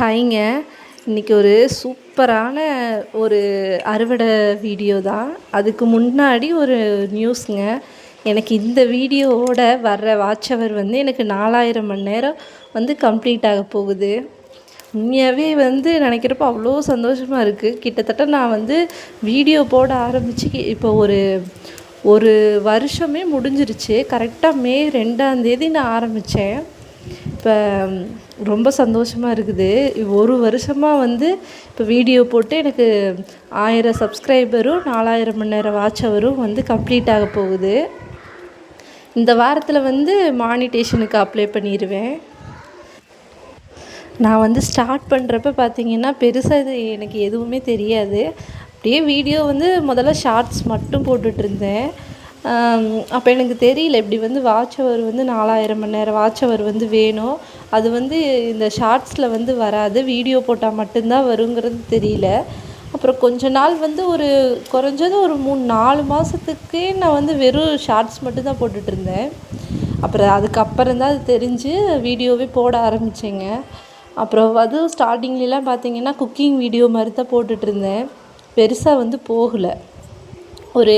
ஹாய்ங்க. இன்றைக்கி ஒரு சூப்பரான ஒரு அறுவடை வீடியோ தான். அதுக்கு முன்னாடி ஒரு நியூஸுங்க. எனக்கு இந்த வீடியோவோட வர்ற வாட்ச் அவர் வந்து எனக்கு நாலாயிரம் மணி நேரம் வந்து கம்ப்ளீட் ஆக போகுது. உண்மையாகவே வந்து நினைக்கிறப்ப அவ்வளோ சந்தோஷமாக இருக்குது கிட்டத்தட்ட நான் வந்து வீடியோ போட ஆரம்பித்து இப்போ ஒரு ஒரு வருஷமே முடிஞ்சிருச்சு. கரெக்டாக மே ரெண்டாந்தேதி நான் ஆரம்பித்தேன் இப்போ ரொம்ப சந்தோஷமாக இருக்குது. ஒரு வருஷமாக வந்து இப்போ வீடியோ போட்டு எனக்கு ஆயிரம் சப்ஸ்கிரைபரும் நாலாயிரம் மணி நேரம் வாட்ச் அவரும் வந்து கம்ப்ளீட் ஆக போகுது. இந்த வாரத்தில் வந்து மானிட்டேஷனுக்கு அப்ளை பண்ணிடுவேன் நான் வந்து ஸ்டார்ட் பண்ணுறப்ப பார்த்தீங்கன்னா பெருசாக இது எனக்கு எதுவுமே தெரியாது. அப்படியே வீடியோ வந்து முதல்ல ஷார்ட்ஸ் மட்டும் போட்டுட்ருந்தேன் அப்போ எனக்கு தெரியல இப்படி வந்து வாட்ச் அவர் வந்து நாலாயிரம் மணி நேரம் வாட்ச் அவர் வந்து வேணும். அது வந்து இந்த ஷார்ட்ஸில் வந்து வராது வீடியோ போட்டால் மட்டும்தான் வருங்கிறது தெரியல. அப்புறம் கொஞ்ச நாள் வந்து ஒரு குறைஞ்சது ஒரு மூணு நாலு மாதத்துக்கே நான் வந்து வெறும் ஷார்ட்ஸ் மட்டும்தான் போட்டுட்ருந்தேன் அப்புறம் அதுக்கப்புறம் தான் அது தெரிஞ்சு வீடியோவே போட ஆரம்பித்தேங்க அப்புறம் அதுவும் ஸ்டார்டிங்லலாம் பார்த்தீங்கன்னா குக்கிங் வீடியோ மாதிரி தான் போட்டுட்ருந்தேன் பெருசாக வந்து போகலை. ஒரு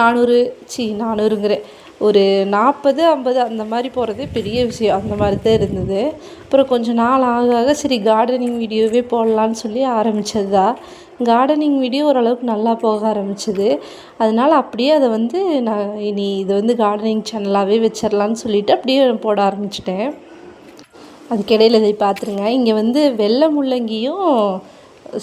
நானூறு சி நானூறுங்கிறேன் ஒரு நாற்பது ஐம்பது அந்த மாதிரி போகிறதே பெரிய விஷயம். அந்த மாதிரி தான் இருந்தது. அப்புறம் கொஞ்சம் நாள் ஆக ஆக சரி கார்டனிங் வீடியோவே போடலான்னு சொல்லி ஆரம்பித்தது தான் கார்டனிங் வீடியோ ஓரளவுக்கு நல்லா போக ஆரம்பிச்சது. அதனால் அப்படியே அதை வந்து நான் இனி இதை வந்து கார்டனிங் சேனலாகவே வச்சிடலான்னு சொல்லிவிட்டு அப்படியே போட ஆரம்பிச்சிட்டேன். அதுக்கிடையில் இதை பார்த்துருங்க. இங்கே வந்து வெள்ளை முள்ளங்கியும்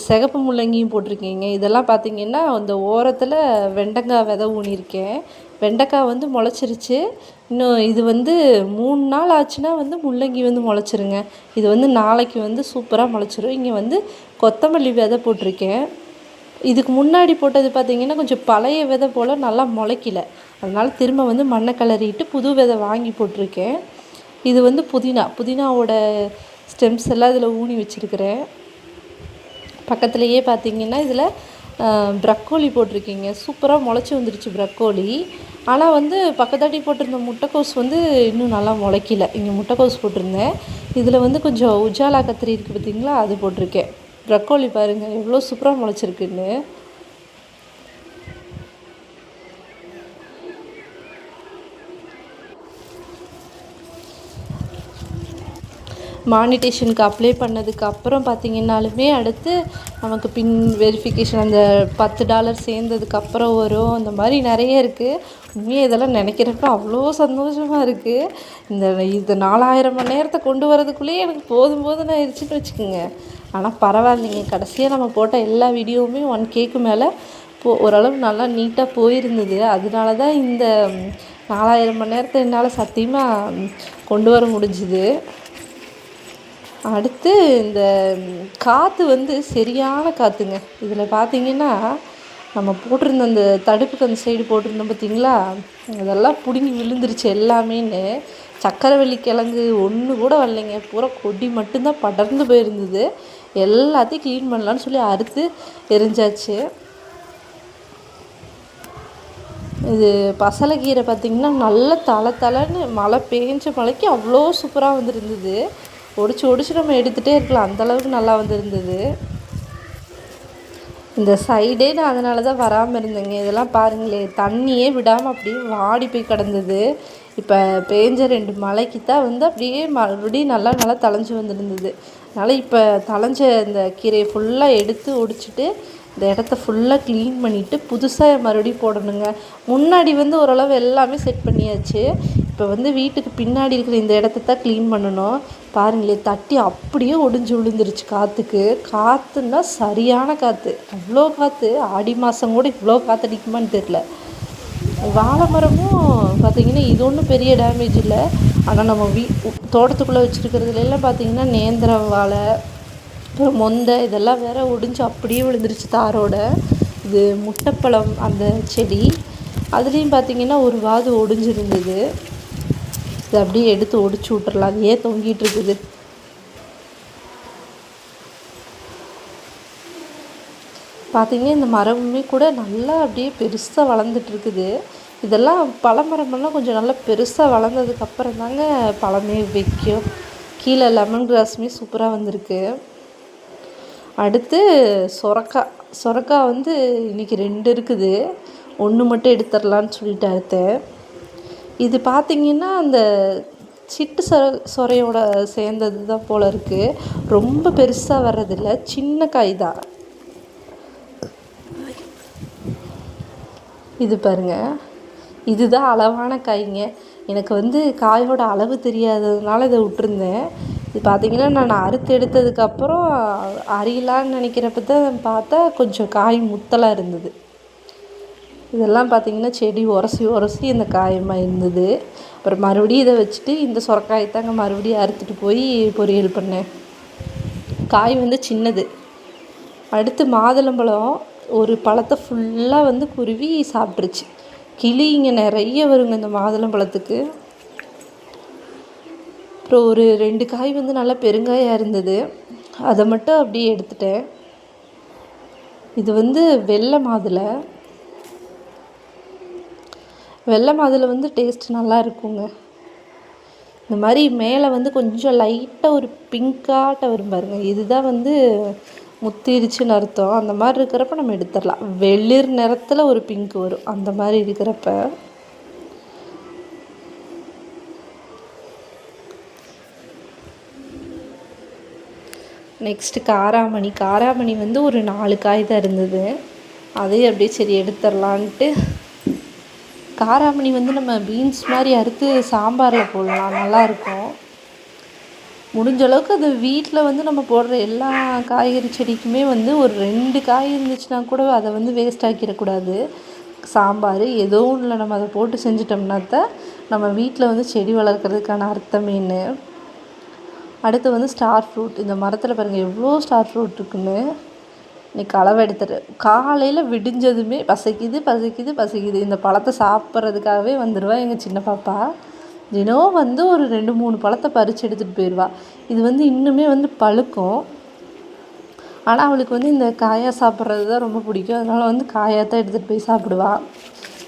சிகப்பு முள்ளங்கியும் போட்டிருக்கீங்க. இதெல்லாம் பார்த்திங்கன்னா அந்த ஓரத்தில் வெண்டைக்காய் விதை ஊனியிருக்கேன். வெண்டைக்காய் வந்து முளைச்சிருச்சு. இன்னும் இது வந்து மூணு நாள் ஆச்சுன்னா வந்து முள்ளங்கி வந்து முளைச்சிருங்க. இது வந்து நாளைக்கு வந்து சூப்பராக முளைச்சிரும். இங்கே வந்து கொத்தமல்லி விதை போட்டிருக்கேன். இதுக்கு முன்னாடி போட்டது பார்த்திங்கன்னா கொஞ்சம் பழைய விதை போல் நல்லா முளைக்கல. அதனால் திரும்ப வந்து மண்ணை கிளறிட்டு புது விதை வாங்கி போட்டிருக்கேன். இது வந்து புதினா. புதினாவோட ஸ்டெம்ஸ் எல்லாம் இதில் ஊனி வச்சுருக்கிறேன். பக்கத்துலேயே பார்த்தீங்கன்னா இதில் ப்ரக்கோலி போட்டிருக்கீங்க. சூப்பராக முளைச்சி வந்துருச்சு ப்ரக்கோலி. ஆனால் வந்து பக்கத்தாட்டி போட்டிருந்த முட்டைக்கோஸ் வந்து இன்னும் நல்லா முளைக்கல. இங்கே முட்டைக்கோஸ் போட்டிருந்தேன். இதில் வந்து கொஞ்சம் உஜாலா கத்திரி இருக்குது பார்த்தீங்களா? அது போட்டிருக்கேன். ப்ரக்கோலி பாருங்கள் எவ்வளோ சூப்பராக முளைச்சிருக்குன்னு. மானிட்டேஷனுக்கு அப்ளை பண்ணதுக்கு அப்புறம் பார்த்திங்கனாலுமே அடுத்து நமக்கு பின் வெரிஃபிகேஷன் அந்த பத்து டாலர் சேர்ந்ததுக்கு அப்புறம் வரும். அந்த மாதிரி நிறைய இருக்குது உண்மையாக இதெல்லாம் நினைக்கிறப்ப அவ்வளோ சந்தோஷமாக இருக்குது இந்த இது நாலாயிரம் மணி நேரத்தை கொண்டு வரதுக்குள்ளேயே எனக்கு போதும் போதும் ஆயிடுச்சுன்னு வச்சுக்கோங்க. ஆனால் பரவாயில்லைங்க. கடைசியாக நம்ம போட்ட எல்லா வீடியோவுமே ஒன் கேக்கு மேலே போ ஓரளவு நல்லா நீட்டாக போயிருந்தது. அதனால தான் இந்த நாலாயிரம் மணி நேரத்தை என்னால் சத்தியமாக கொண்டு வர முடிஞ்சுது. அடுத்து இந்த காற்று வந்து சரியான காற்றுங்க இதில் பார்த்தீங்கன்னா நம்ம போட்டிருந்த அந்த தடுப்புக்கு அந்த சைடு போட்டிருந்தோம் பார்த்தீங்களா? அதெல்லாம் பிடுங்கி விழுந்துருச்சு எல்லாமேன்னு. சக்கரவள்ளி கிழங்கு ஒன்று கூட வரலைங்க. பூரா கொடி மட்டும்தான் படர்ந்து போயிருந்தது. எல்லாத்தையும் க்ளீன் பண்ணலான்னு சொல்லி அறுத்து எரிஞ்சாச்சு. இது பசலைக்கீரை பார்த்திங்கன்னா நல்ல தலை தலைன்னு மழை பேஞ்ச மழைக்கு அவ்வளோ சூப்பராக வந்துருந்தது. ஒடிச்சு ஒடிச்சு நம்ம எடுத்துகிட்டே இருக்கலாம். அந்தளவுக்கு நல்லா வந்துருந்தது. இந்த சைடே நான் அதனால தான் வராமல் இருந்தேங்க. இதெல்லாம் பாருங்களேன் தண்ணியே விடாமல் அப்படியே வாடி போய் கிடந்தது. இப்போ பேஞ்ச ரெண்டு மலைக்கு தான் வந்து அப்படியே மறுபடியும் நல்லா நல்லா தளைஞ்சு வந்துருந்தது. அதனால் இப்போ தளைஞ்ச இந்த கீரையை ஃபுல்லாக எடுத்து ஒடிச்சிட்டு இந்த இடத்த ஃபுல்லாக க்ளீன் பண்ணிவிட்டு புதுசாக மறுபடியும் போடணுங்க. முன்னாடி வந்து ஓரளவு எல்லாமே செட் பண்ணியாச்சு. இப்போ வந்து வீட்டுக்கு பின்னாடி இருக்கிற இந்த இடத்த தான் க்ளீன் பண்ணணும். பாருங்களே தட்டி அப்படியே ஒடிஞ்சு விழுந்துருச்சு காற்றுக்கு காற்றுன்னா சரியான காற்று அவ்வளோ காற்று ஆடி மாதம் கூட இவ்வளோ காற்றடிக்குமான்னு தெரில வாழை மரமும் பார்த்திங்கன்னா இது ஒன்றும் பெரிய டேமேஜ் இல்லை. ஆனால் நம்ம வீ தோட்டத்துக்குள்ளே வச்சுருக்கிறதுலாம் பார்த்திங்கன்னா நேந்திரம் வாழை அப்புறம் மொந்தை இதெல்லாம் வேற ஒடிஞ்சு அப்படியே விழுந்துருச்சு தாரோட. இது முட்டைப்பழம் அந்த செடி. அதுலேயும் பார்த்திங்கன்னா ஒரு வாது ஒடிஞ்சிருந்தது. இதை அப்படியே எடுத்து ஒடிச்சு விட்டுறலாம். அது ஏன் தொங்கிட்டு இருக்குது? பார்த்தீங்கன்னா இந்த மரமுமே கூட நல்லா அப்படியே பெருசாக வளர்ந்துட்டு இருக்குது. இதெல்லாம் பழமரமெல்லாம் கொஞ்சம் நல்லா பெருசாக வளர்ந்ததுக்கப்புறம் தாங்க பழமே வைக்கும். கீழே லெமன் கிராஸுமே சூப்பராக வந்திருக்கு. அடுத்து சொரக்காய். சொரக்காய் வந்து இன்றைக்கி ரெண்டு இருக்குது. ஒன்று மட்டும் எடுத்துடலான்னு சொல்லிட்டு அடுத்தேன் இது பார்த்திங்கன்னா அந்த சிட்டு சொ சொரையோட சேர்ந்தது தான் போல் இருக்குது ரொம்ப பெருசாக வர்றதில்ல. சின்ன காய் தான் இது பாருங்கள் இதுதான் அளவான காய்ங்க. எனக்கு வந்து காயோட அளவு தெரியாததுனால இதை விட்டுருந்தேன். இது பார்த்திங்கன்னா நான் அறுத்து எடுத்ததுக்கப்புறம் அறியலான்னு நினைக்கிறப்ப தான் பார்த்தா கொஞ்சம் காய் முத்தலாக இருந்தது. இதெல்லாம் பார்த்திங்கன்னா செடி உரசி உரசி இந்த காயமாக இருந்தது. அப்புறம் மறுபடியும் இதை வச்சுட்டு இந்த சுரக்காயத்தாங்க மறுபடியும் அறுத்துட்டு போய் பொரியல் பண்ணேன். காய் வந்து சின்னது. அடுத்து மாதுளம்பழம் ஒரு பழத்தை ஃபுல்லாக வந்து குருவி சாப்பிட்ருச்சு கிளி இங்கே நிறைய வருங்க இந்த மாதுளம்பழத்துக்கு. அப்புறம் ஒரு ரெண்டு காய் வந்து நல்லா பெருங்காயாக இருந்தது. அதை மட்டும் அப்படியே எடுத்துட்டேன். இது வந்து வெள்ளை மாதுளை. வெள்ளை மாதுளை வந்து டேஸ்ட் நல்லா இருக்குங்க. இந்த மாதிரி மேலே வந்து கொஞ்சம் லைட்டாக ஒரு பிங்காட்ட வரும் பாருங்கள் இதுதான் வந்து முத்திருச்சுன்னு அர்த்தம். அந்த மாதிரி இருக்கிறப்ப நம்ம எடுத்துடலாம். வெளிர் நிறத்தில் ஒரு பிங்க் வரும். அந்த மாதிரி இருக்கிறப்ப. நெக்ஸ்ட்டு காராமணி. காராமணி வந்து ஒரு நாலு காய் தான் இருந்தது. அதையும் அப்படியே சரி எடுத்துடலான்ட்டு காராமணி வந்து நம்ம பீன்ஸ் மாதிரி அறுத்து சாம்பாரில் போடலாம் நல்லாயிருக்கும் முடிஞ்ச அளவுக்கு அது வீட்டில் வந்து நம்ம போடுற எல்லா காய்கறி செடிக்குமே வந்து ஒரு ரெண்டு காய் இருந்துச்சுன்னா கூட அதை வந்து வேஸ்ட் ஆக்கிடக்கூடாது. சாம்பார் ஏதோ ஒன்றில் நம்ம அதை போட்டு செஞ்சிட்டோம்னா தான் நம்ம வீட்டில் வந்து செடி வளர்க்குறதுக்கான அர்த்தமேன்னு அடுத்து வந்து ஸ்டார் ஃப்ரூட் இந்த மரத்தில் பாருங்கள் எவ்வளோ ஸ்டார் ஃப்ரூட் இருக்குன்னு. இன்றைக்கி அளவு எடுத்துட்டு காலையில் விடிஞ்சதுமே பசிக்குது பசிக்குது பசிக்குது. இந்த பழத்தை சாப்பிட்றதுக்காகவே வந்துடுவா எங்கள் சின்ன பாப்பா. தினம் வந்து ஒரு ரெண்டு மூணு பழத்தை பறித்து எடுத்துகிட்டு போயிடுவா இது வந்து இன்னுமே வந்து பழுக்கும். ஆனால் அவளுக்கு வந்து இந்த காயாக சாப்பிட்றது தான் ரொம்ப பிடிக்கும். அதனால் வந்து காயாக தான் எடுத்துகிட்டு போய் சாப்பிடுவா.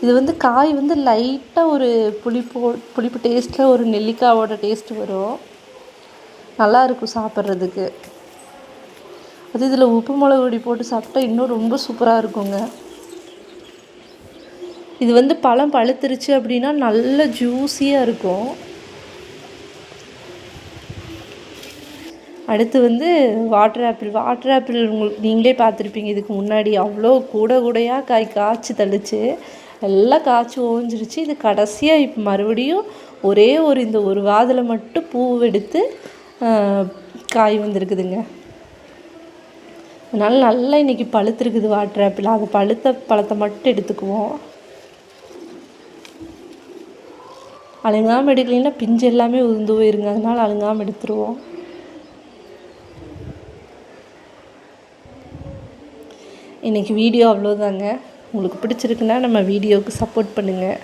இது வந்து காய் வந்து லைட்டாக ஒரு புளிப்போ புளிப்பு டேஸ்ட்டில் ஒரு நெல்லிக்காவோட டேஸ்ட்டு வரும். நல்லாயிருக்கும் சாப்பிட்றதுக்கு. அது இதில் உப்பு மிளகு பொடி போட்டு சாப்பிட்டா இன்னும் ரொம்ப சூப்பராக இருக்குங்க. இது வந்து பழம் பழுத்துருச்சு அப்படின்னா நல்ல ஜூஸியாக இருக்கும். அடுத்து வந்து வாட்டர் ஆப்பிள் வாட்டர் ஆப்பிள் உங்களுக்கு நீங்களே பார்த்துருப்பீங்க. இதுக்கு முன்னாடி அவ்வளோ கூட கூடையாக காய் காய்ச்சி தள்ளிச்சு. எல்லாம் காய்ச்சி ஓஞ்சிருச்சு. இது கடைசியாக இப்போ மறுபடியும் ஒரே ஒரு இந்த ஒரு வாதில் மட்டும் பூ எடுத்து காய் வந்திருக்குதுங்க. அதனால் நல்லா இன்றைக்கி பழுத்துருக்குது வாட்டர் ஆப்பிள். அது பழுத்த பழத்தை மட்டும் எடுத்துக்குவோம். அழுங்காமல் எடுக்கலைன்னா பிஞ்சு எல்லாமே உதிர்ந்து போயிருங்க. அதனால் அழுங்காமல் எடுத்துருவோம். இன்றைக்கி வீடியோ அவ்வளோதாங்க உங்களுக்கு பிடிச்சிருக்குன்னா நம்ம வீடியோவுக்கு சப்போர்ட் பண்ணுங்கள்